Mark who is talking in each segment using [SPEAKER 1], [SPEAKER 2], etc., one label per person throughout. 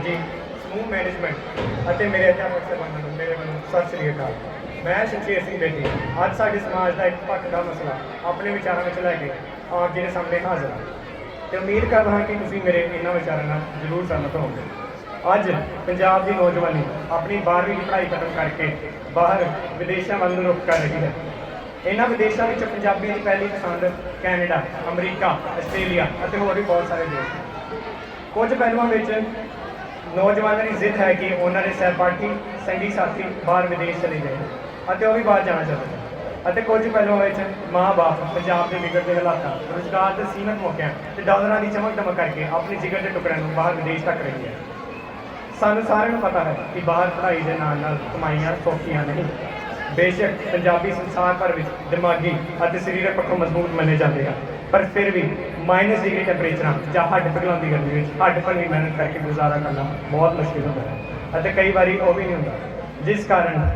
[SPEAKER 1] ਸਮਾਜੀ ਸਮੂਹ ਮੈਨੇਜਮੈਂਟ ਅਤੇ ਮੇਰੇ ਅਧਿਆਪਕ ਸਹਿਬਾਨਾਂ ਨੂੰ, ਮੇਰੇ ਵੱਲੋਂ ਸਤਿ ਸ੍ਰੀ ਅਕਾਲ। ਮੈਂ ਸੁਖਚੇਤ ਸਿੰਘ ਬੇਟੀ ਅੱਜ ਸਾਡੇ ਸਮਾਜ ਦਾ ਇੱਕ ਪੱਖ ਦਾ ਮਸਲਾ ਆਪਣੇ ਵਿਚਾਰਾਂ ਵਿੱਚ ਲੈ ਕੇ ਆਪ ਜੀ ਦੇ ਸਾਹਮਣੇ ਹਾਜ਼ਰ ਹਾਂ। ਤੇ ਉਮੀਦ ਕਰਦਾ ਹਾਂ ਕਿ ਤੁਸੀਂ ਮੇਰੇ ਇਹਨਾਂ ਵਿਚਾਰਾਂ ਨਾਲ ਜ਼ਰੂਰ ਸਹਿਮਤ ਹੋਵੋਗੇ। ਅੱਜ ਪੰਜਾਬ ਦੀ ਨੌਜਵਾਨੀ ਆਪਣੀ 12ਵੀਂ ਦੀ ਪੜ੍ਹਾਈ ਖਤਮ ਕਰਕੇ ਬਾਹਰ ਵਿਦੇਸ਼ਾਂ ਵੱਲ ਨੂੰ ਰੁਖ ਕਰ ਰਹੀ ਹੈ। ਇਹਨਾਂ ਵਿਦੇਸ਼ਾਂ ਵਿੱਚ ਪੰਜਾਬੀਆਂ ਦੀ ਪਹਿਲੀ ਪਸੰਦ ਕੈਨੇਡਾ, ਅਮਰੀਕਾ, ਆਸਟ੍ਰੇਲੀਆ ਅਤੇ ਹੋਰ ਵੀ ਬਹੁਤ ਸਾਰੇ ਦੇਸ਼। ਕੁਝ ਪਹਿਲੂਆਂ ਵਿੱਚ ਨੌਜਵਾਨਾਂ ਦੀ ਜ਼ਿੱਦ ਹੈ ਕਿ ਉਹਨਾਂ ਦੇ ਸਹਿਪਾਠੀ, ਸੰਗੀ ਸਾਥੀ ਬਾਹਰ ਵਿਦੇਸ਼ ਚਲੇ ਗਏ ਅਤੇ ਉਹ ਵੀ ਬਾਹਰ ਜਾਣਾ ਚਾਹੁੰਦੇ ਹਨ ਅਤੇ ਕੁਝ ਪਹਿਲੂਆਂ ਵਿੱਚ ਮਾਂ-ਬਾਪ ਪੰਜਾਬ ਦੇ ਵਿਗੜਦੇ ਹਾਲਾਤਾਂ, ਰੁਜ਼ਗਾਰ ਦੇ ਸੀਮਤ ਮੌਕਿਆਂ ਤੇ ਡਾਲਰਾਂ ਦੀ ਚਮਕ ਦਮਕ ਕਰਕੇ ਆਪਣੀ ਜਿਗਰ ਦੇ ਟੁਕੜਿਆਂ ਨੂੰ ਬਾਹਰ ਵਿਦੇਸ਼ ਤੱਕ ਰਹੀ ਹੈ ਸਾਨੂੰ ਸਾਰਿਆਂ ਨੂੰ ਪਤਾ ਹੈ ਕਿ ਬਾਹਰ ਪੜ੍ਹਾਈ ਦੇ ਨਾਲ ਨਾਲ ਕਮਾਈਆਂ ਸੌਖੀਆਂ ਨਹੀਂ। ਬੇਸ਼ੱਕ ਪੰਜਾਬੀ ਸੰਸਾਰ ਭਰ ਵਿੱਚ ਦਿਮਾਗੀ ਅਤੇ ਸਰੀਰਕ ਪੱਖੋਂ ਮਜ਼ਬੂਤ ਮੰਨੇ ਜਾਂਦੇ ਹਨ ਪਰ ਫਿਰ ਵੀ ਮਾਈਨਸ ਡਿਗਰੀ ਟੈਂਪਰੇਚਰਾਂ ਜਾਂ ਹੱਡ ਪਿਘਲਾਉਣ ਗਰਮੀ ਵਿੱਚ, ਹੱਡ ਭੰਨੀ ਮਿਹਨਤ ਕਰਕੇ ਗੁਜ਼ਾਰਾ ਕਰਨਾ ਬਹੁਤ ਮੁਸ਼ਕਿਲ ਹੁੰਦਾ ਹੈ। ਅਤੇ ਕਈ ਵਾਰੀ ਉਹ ਵੀ ਨਹੀਂ ਹੁੰਦਾ। ਜਿਸ ਕਾਰਨ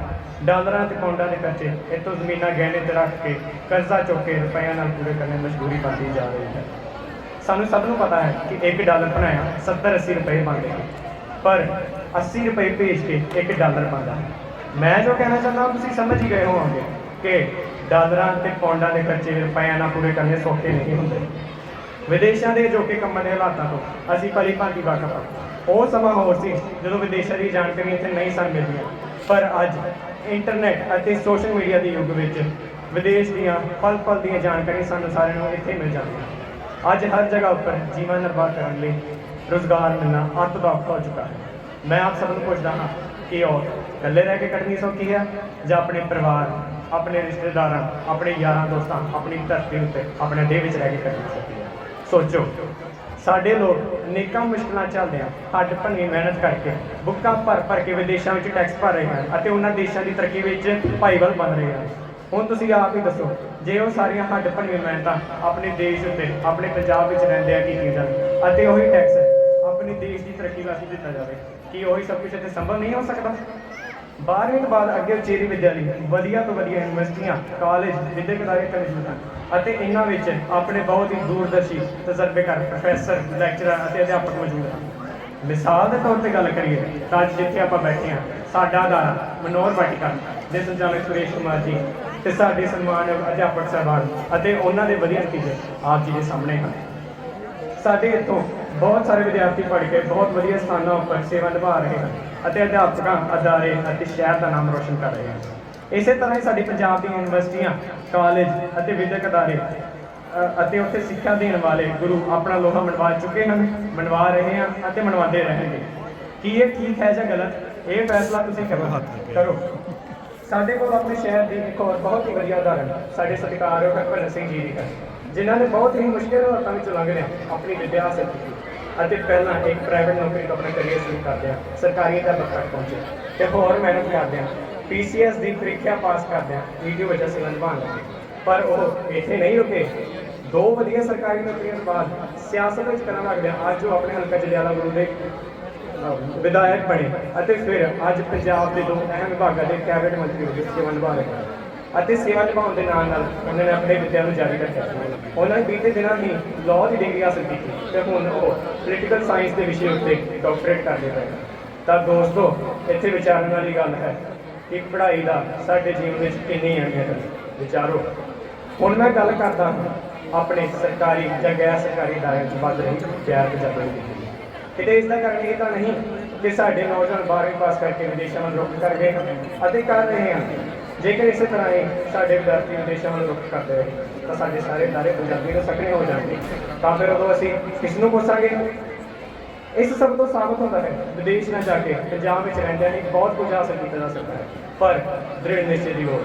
[SPEAKER 1] ਡਾਲਰਾਂ ਤੇ ਪੌਂਡਾਂ ਦੇ ਖਰਚੇ ਇੱਥੋਂ ਜ਼ਮੀਨਾਂ ਗਹਿਣੇ ਤੇ ਰੱਖ ਕੇ ਕਰਜ਼ਾ ਚੁੱਕ ਕੇ ਰੁਪਈਆਂ ਨਾਲ ਪੂਰੇ ਕਰਨੇ ਮਜਬੂਰੀ ਬਣਦੀ ਜਾ ਰਹੀ ਹੈ। ਸਾਨੂੰ ਸਭ ਨੂੰ ਪਤਾ ਹੈ ਕਿ 1 ਡਾਲਰ ਬਣਾਇਆ 70 80 ਰੁਪਏ ਬਣਦੇ ਹਨ ਪਰ 80 ਰੁਪਏ ਭੇਜ ਕੇ 1 ਡਾਲਰ ਬਣਦਾ ਮੈਂ ਜੋ ਕਹਿਣਾ ਚਾਹੁੰਦਾ ਤੁਸੀਂ ਸਮਝ ਹੀ ਗਏ ਹੋਵੋਗੇ ਕਿ ਡਾਲਰਾਂ ਤੇ ਪੌਂਡਾਂ ਦੇ ਖਰਚੇ ਰੁਪਈਆਂ ਨਾਲ ਪੂਰੇ ਕਰਨੇ ਸੌਖੇ ਨਹੀਂ ਹੁੰਦੇ। ਵਿਦੇਸ਼ਾਂ ਦੇ ਅਜੋਕੇ ਕੰਮਾਂ ਦੇ ਹਾਲਾਤਾਂ ਤੋਂ ਅਸੀਂ ਭਲੀ ਭਾਂਤੀ ਵਾਕਫ ਹਾਂ। ਉਹ ਸਮਾਂ ਹੋਰ ਸੀ ਜਦੋਂ ਵਿਦੇਸ਼ਾਂ ਦੀ ਜਾਣਕਾਰੀ ਇੱਥੇ ਨਹੀਂ ਸਨ ਮਿਲਦੀਆਂ। ਪਰ ਅੱਜ ਇੰਟਰਨੈਟ ਅਤੇ ਸੋਸ਼ਲ ਮੀਡੀਆ ਦੇ ਯੁੱਗ ਵਿੱਚ ਵਿਦੇਸ਼ ਦੀਆਂ ਪਲ ਪਲ ਦੀਆਂ ਜਾਣਕਾਰੀ ਸਾਨੂੰ ਸਾਰਿਆਂ ਨੂੰ ਇੱਥੇ ਮਿਲ ਜਾਂਦੀਆਂ ਅੱਜ ਹਰ ਜਗ੍ਹਾ ਉੱਪਰ ਜੀਵਨ ਨਿਰਵਾਹ ਕਰਨ ਲਈ ਰੁਜ਼ਗਾਰ ਮਿਲਣਾ ਅੱਤ ਦਾ ਹੋ ਚੁੱਕਾ ਹੈ। ਮੈਂ ਆਪ ਸਭ ਨੂੰ ਪੁੱਛਦਾ ਹਾਂ ਕਿ ਉਹ ਇਕੱਲੇ ਰਹਿ ਕੇ ਕੱਟਣੀ ਸੌਖੀ ਹੈ ਜਾਂ ਆਪਣੇ ਪਰਿਵਾਰ, ਆਪਣੇ ਰਿਸ਼ਤੇਦਾਰਾਂ, ਆਪਣੇ ਯਾਰਾਂ, ਦੋਸਤਾਂ, ਆਪਣੀ ਧਰਤੀ ਉੱਤੇ, ਆਪਣੇ ਦੇਹ ਵਿੱਚ ਰਹਿ ਕੇ ਕੱਟਣੀ ਸੌਖੀ ਸੋਚੋ। ਸਾਡੇ ਲੋਕ ਅਨੇਕਾਂ ਮੁਸ਼ਕਲਾਂ ਚੱਲਦੇ ਆ, ਹੱਡ ਭੰਨੀ ਮਿਹਨਤ ਕਰਕੇ। ਬੁੱਕਾਂ ਭਰ ਭਰ ਕੇ ਵਿਦੇਸ਼ਾਂ ਵਿੱਚ ਟੈਕਸ ਭਰ ਰਹੇ ਹਨ ਅਤੇ ਉਹਨਾਂ ਦੇਸ਼ਾਂ ਦੀ ਤਰੱਕੀ ਵਿੱਚ ਭਾਈਵਾਲ ਬਣ ਰਹੇ ਹਨ ਹੁਣ ਤੁਸੀਂ ਆਪ ਹੀ ਦੱਸੋ, ਜੇ ਉਹ ਸਾਰੀਆਂ ਹੱਡ ਭੰਨੀ ਮਿਹਨਤਾਂ ਆਪਣੇ ਦੇਸ਼ ਉੱਤੇ, ਆਪਣੇ ਪੰਜਾਬ ਵਿੱਚ ਰਹਿੰਦੇ ਆ ਕੀਤੀਆਂ ਜਾਣ ਅਤੇ ਉਹੀ ਟੈਕਸ ਆਪਣੇ ਦੇਸ਼ ਦੀ ਤਰੱਕੀ ਵਾਸਤੇ ਦਿੱਤਾ ਜਾਵੇ, ਕੀ ਉਹੀ ਸਭ ਕੁਝ ਇੱਥੇ ਸੰਭਵ ਨਹੀਂ ਹੋ ਸਕਦਾ? ਬਾਰਵੀਂ ਤੋਂ ਬਾਅਦ ਅੱਗੇ ਉਚੇਰੀ ਵਿੱਦਿਆ ਵਧੀਆ ਤੋਂ ਵਧੀਆ ਯੂਨੀਵਰਸਿਟੀਆਂ, ਕਾਲਜ ਵਿਦਿਅਕ ਅਦਾਰੇ ਤੇ ਮੌਜੂਦ ਹਨ ਅਤੇ ਇਹਨਾਂ ਵਿੱਚ ਆਪਣੇ ਬਹੁਤ ਹੀ ਦੂਰਦਰਸ਼ੀ ਤਜਰਬੇਕਾਰ ਪ੍ਰੋਫੈਸਰ ਲੈਕਚਰਰ ਅਤੇ ਅਧਿਆਪਕ ਮੌਜੂਦ ਹਨ। ਮਿਸਾਲ ਦੇ ਤੌਰ ਤੇ ਗੱਲ ਕਰੀਏ ਤਾਂ ਅੱਜ ਜਿੱਥੇ ਆਪਾਂ ਬੈਠੇ ਹਾਂ, ਸਾਡਾ ਅਦਾਰਾ ਮਨੋਹਰ ਵਾਟਿਕਾ, ਦੇ ਸੰਚਾਲਕ ਸੁਰੇਸ਼ ਕੁਮਾਰ ਜੀ ਤੇ ਸਾਡੇ ਸਨਮਾਨਯੋਗ ਅਧਿਆਪਕ ਸਾਹਿਬਾਨ ਅਤੇ ਉਹਨਾਂ ਦੇ ਵਧੀਆ ਨਤੀਜੇ ਆਪ ਜੀ ਦੇ ਸਾਹਮਣੇ ਹਨ। ਸਾਡੇ ਇੱਥੋਂ ਬਹੁਤ ਸਾਰੇ ਵਿਦਿਆਰਥੀ ਪੜ੍ਹ ਕੇ ਬਹੁਤ ਵਧੀਆ ਸਥਾਨਾਂ ਉੱਪਰ ਸੇਵਾ ਨਿਭਾ ਰਹੇ ਹਨ ਅਤੇ ਅਧਿਆਪਕਾਂ ਅਦਾਰੇ ਅਤੇ ਸ਼ਹਿਰ ਦਾ ਨਾਮ ਰੋਸ਼ਨ ਕਰ ਰਹੇ ਹਨ। ਇਸੇ ਤਰ੍ਹਾਂ ਹੀ ਸਾਡੀ ਪੰਜਾਬ ਦੀਆਂ ਯੂਨੀਵਰਸਿਟੀਆਂ ਕਾਲਜ ਅਤੇ ਵਿਦਿਅਕ ਅਦਾਰੇ ਅਤੇ ਉੱਥੇ ਸਿੱਖਿਆ ਦੇਣ ਵਾਲੇ ਗੁਰੂ ਆਪਣਾ ਲੋਹਾ ਮਨਵਾ ਚੁੱਕੇ ਹਨ ਮਨਵਾ ਰਹੇ ਹਨ ਅਤੇ ਮਨਵਾਉਂਦੇ ਰਹਿਣਗੇ। ਕੀ ਇਹ ਠੀਕ ਹੈ ਜਾਂ ਗਲਤ? ਇਹ ਫੈਸਲਾ ਤੁਸੀਂ ਕਰੋ। ਕਰੋ। ਸਾਡੇ ਕੋਲ ਆਪਣੇ ਸ਼ਹਿਰ ਦੀ ਇੱਕ ਹੋਰ ਬਹੁਤ ਹੀ ਵਧੀਆ ਉਦਾਹਰਣ ਸਾਡੇ ਸਤਿਕਾਰਯੋਗ ਭਗਤ ਸਿੰਘ ਜੀ ਦੀ ਹੈ। ਜਿਨ੍ਹਾਂ ਨੇ ਬਹੁਤ ਹੀ ਮੁਸ਼ਕਿਲ ਹਾਲਾਤਾਂ ਵਿੱਚੋਂ ਲੰਘਦੇ ਆਪਣੀ ਵਿੱਦਿਆ ਹਾਸਲ ਕੀਤੀ। ਅਤੇ ਪਹਿਲਾਂ ਇੱਕ ਪ੍ਰਾਈਵੇਟ ਨੌਕਰੀ ਤੋਂ ਆਪਣਾ ਕਰੀਅਰ ਸ਼ੁਰੂ ਕਰਦੇ ਆ, ਸਰਕਾਰੀ ਅਧਿਆਪਕ ਤੱਕ ਪਹੁੰਚੇ। ਤੇ ਹੋਰ ਮਿਹਨਤ ਕਰਦੇ ਆ ਪੀਸੀਐਸ ਦੀ ਪ੍ਰੀਖਿਆ ਪਾਸ ਕਰਦੇ ਆ ਵੀਡੀਓ ਵਜ੍ਹਾ ਸੇ ਨਿਭਾਉਣ ਪਰ ਉਹ ਇੱਥੇ ਨਹੀਂ ਰੁਕੇ। ਦੋ ਵਧੀਆ ਸਰਕਾਰੀ ਨੌਕਰੀਆਂ ਤੋਂ ਬਾਅਦ ਸਿਆਸਤ ਵਿੱਚ ਕਰਨ ਲੱਗਦੇ ਗਿਆ। ਅੱਜ ਉਹ ਆਪਣੇ ਹਲਕਾ ਜਲਿਆਲਾ ਗੁਰੂ ਦੇ ਵਿਧਾਇਕ ਬਣੇ। ਅਤੇ ਫਿਰ ਅੱਜ ਪੰਜਾਬ ਦੇ ਦੋ ਅਹਿਮ ਵਿਭਾਗਾਂ ਦੇ ਕੈਬਨਿਟ ਮੰਤਰੀ ਹੋ ਗਏ ਸੇਵਾ ਨਿਭਾ ਰਹੇ ਹਨ ਅਤੇ ਸੇਵਾ ਨਿਭਾਉਣ ਦੇ ਨਾਲ ਨਾਲ ਉਹਨਾਂ ਨੇ ਆਪਣੇ ਵਿਦਿਆ ਨੂੰ ਜਾਰੀ ਰੱਖਿਆ। ਉਹਨਾਂ ਨੇ ਬੀਤੇ ਦਿਨਾਂ ਹੀ ਲਾਅ ਦੀ ਡਿਗਰੀ ਹਾਸਲ ਕੀਤੀ ਤੇ ਹੁਣ ਉਹ ਪੋਲੀਟੀਕਲ ਸਾਇੰਸ ਦੇ ਵਿਸ਼ੇ ਉੱਤੇ ਡਾਕਟਰੇਟ ਕਰਦੇ ਪਏ ਤਾਂ ਦੋਸਤੋ, ਇੱਥੇ ਵਿਚਾਰਨ ਵਾਲੀ ਗੱਲ ਹੈ ਕਿ ਪੜ੍ਹਾਈ ਦਾ ਸਾਡੇ ਜੀਵਨ ਵਿੱਚ ਕਿੰਨੀ ਅਹਿਮੀਅਤ ਹੈ। ਵਿਚਾਰੋ, ਹੁਣ ਮੈਂ ਗੱਲ ਕਰਦਾ ਆਪਣੇ ਸਰਕਾਰੀ ਜਾਂ ਗੈਰ ਸਰਕਾਰੀ ਦਾਇਰੇ 'ਚ ਵੱਧ ਰਹੀ ਗੈਰ ਪੰਜਾਬੀ ਦੀ। ਕਿਤੇ ਇਸ ਦਾ ਕਾਰਨ ਇਹ ਤਾਂ ਨਹੀਂ। ਕਿ ਸਾਡੇ ਨੌਜਵਾਨ 12ਵੀਂ ਪਾਸ ਕਰਕੇ ਵਿਦੇਸ਼ਾਂ ਵੱਲ ਰੁਖ ਕਰ ਗਏ ਹਨ ਅਤੇ ਕਰ ਰਹੇ ਹਨ ਜੇਕਰ ਇਸੇ ਤਰ੍ਹਾਂ ਹੀ ਸਾਡੇ ਵਿਦਿਆਰਥੀ ਵਿਦੇਸ਼ਾਂ ਵੱਲ ਰੁਖ ਕਰਦੇ ਰਹੇ, ਤਾਂ ਸਾਡੇ ਸਾਰੇ ਦਾਰੇ ਪੰਜਾਬੀ ਨੂੰ ਸਕਣੇ ਹੋ ਜਾਣਗੇ। ਤਾਂ ਫਿਰ ਉਦੋਂ ਅਸੀਂ ਕਿਸ ਨੂੰ ਪੁੱਛਾਂਗੇ? ਇਸ ਸਭ ਤੋਂ ਸਾਬਤ ਹੁੰਦਾ ਹੈ, ਵਿਦੇਸ਼ ਨਾ ਜਾ ਕੇ ਪੰਜਾਬ ਵਿੱਚ ਰਹਿੰਦਿਆਂ ਹੀ ਬਹੁਤ ਕੁਝ ਹਾਸਲ ਕੀਤਾ ਜਾ ਸਕਦਾ ਹੈ। ਪਰ ਦ੍ਰਿੜ ਨਿਸ਼ਚੇ ਦੀ ਲੋੜ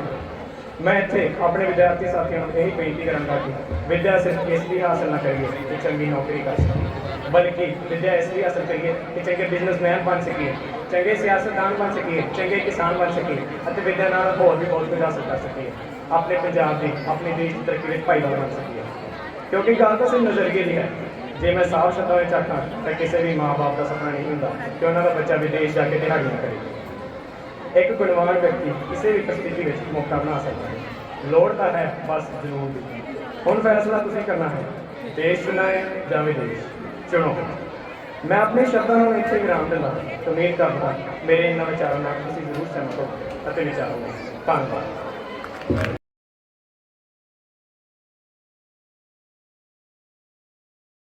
[SPEAKER 1] ਮੈਂ ਇੱਥੇ ਆਪਣੇ ਵਿਦਿਆਰਥੀ ਸਾਥੀਆਂ ਨੂੰ ਇਹੀ ਬੇਨਤੀ ਕਰਾਂਗਾ ਕਿ ਵਿਦਿਆ ਸਿਰਫ ਇਸ ਲਈ ਹਾਸਲ ਨਾ ਕਰੀਏ ਕਿ ਚੰਗੀ ਨੌਕਰੀ ਕਰ ਸਕੀਏ। ਬਲਕਿ ਵਿਦਿਆ ਇਸ ਲਈ ਹਾਸਲ ਕਰੀਏ ਕਿ ਚੰਗੇ ਬਿਜ਼ਨਸਮੈਨ ਬਣ ਸਕੀਏ ਚੰਗੇ ਸਿਆਸਤਦਾਨ ਬਣ ਸਕੀਏ ਚੰਗੇ ਕਿਸਾਨ ਬਣ ਸਕੀਏ ਅਤੇ ਵਿਦਿਆ ਨਾਲ ਹੋਰ ਵੀ ਬਹੁਤ ਕੁਝ ਹਾਸਲ ਕਰ ਸਕੀਏ ਆਪਣੇ ਪੰਜਾਬ ਦੀ ਆਪਣੇ ਦੇਸ਼ ਦੀ ਤਰੱਕੀ ਵਿੱਚ ਭਾਈਵਾਲ ਬਣ ਸਕੀਏ ਕਿਉਂਕਿ ਗੱਲ ਤਾਂ ਸਿਰਫ ਨਜ਼ਰੀਏ ਦੀ ਹੈ ਜੇ ਮੈਂ ਸਾਫ਼ ਸ਼ਬਦਾਂ ਵਿੱਚ ਆਖਾਂ ਤਾਂ ਕਿਸੇ ਵੀ ਮਾਂ-ਬਾਪ ਦਾ ਸੁਪਨਾ ਨਹੀਂ ਹੁੰਦਾ ਕਿ ਉਹਨਾਂ ਦਾ ਬੱਚਾ ਵਿਦੇਸ਼ ਜਾ ਕੇ ਦਿਹਾੜੀਆਂ ਕਰੇ ਇੱਕ ਗੁਣਵਾਨ ਵਿਅਕਤੀ ਕਿਸੇ ਵੀ परिस्थिति ਵਿੱਚ ਮੌਕਾ ਬਣਾ ਸਕਦਾ ਹੈ ਲੋੜ ਤਾਂ ਹੈ ਬਸ ਜਨੂਨ ਦੀ ਹੁਣ ਫੈਸਲਾ ਤੁਸੀਂ ਕਰਨਾ ਹੈ ਦੇਸ਼ ਚੁਣਨਾ ਹੈ ਜਾਂ ਵਿਦੇਸ਼ ਚੁਣੋ ਮੈਂ ਆਪਣੇ ਸ਼ਬਦਾਂ ਨੂੰ ਇੱਥੇ ਵਿਰਾਮ ਦਿੰਦਾ ਤੇ ਉਮੀਦ ਕਰਦਾ ਮੇਰੇ ਇਹਨਾਂ ਵਿਚਾਰਾਂ ਨਾਲ ਤੁਸੀਂ ਜ਼ਰੂਰ ਸਹਿਮਤ ਹੋ ਅਤੇ ਵਿਚਾਰੋਗੇ। ਧੰਨਵਾਦ।